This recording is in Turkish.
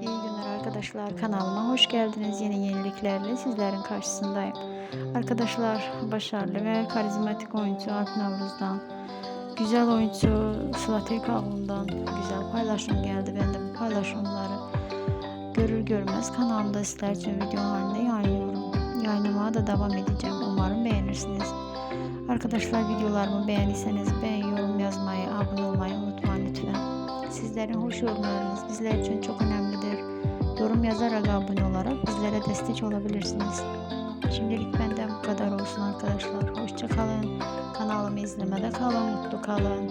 İyi günler arkadaşlar kanalıma hoş geldiniz. Yeni yeniliklerle sizlerin karşısındayım. Arkadaşlar başarılı ve karizmatik oyuncu Alp Navruz'dan, güzel oyuncu Sıla Tekaloğlu'ndan güzel paylaşım geldi. Ben de bu paylaşımları görür görmez kanalımda sizler için video halinde yayınlıyorum. Yayınlamaya da devam edeceğim. Umarım beğenirsiniz. Arkadaşlar videolarımı beğendiyseniz beğen, yorum yazmayı, abone olmayı unutmayın lütfen. Sizlerin hoş yorumlarınız bizler için çok önemlidir. Yorum yazarak abone olarak bizlere destek olabilirsiniz. Şimdilik benden bu kadar olsun arkadaşlar. Hoşça kalın. Kanalımı izlemede kalın. Mutlu kalın.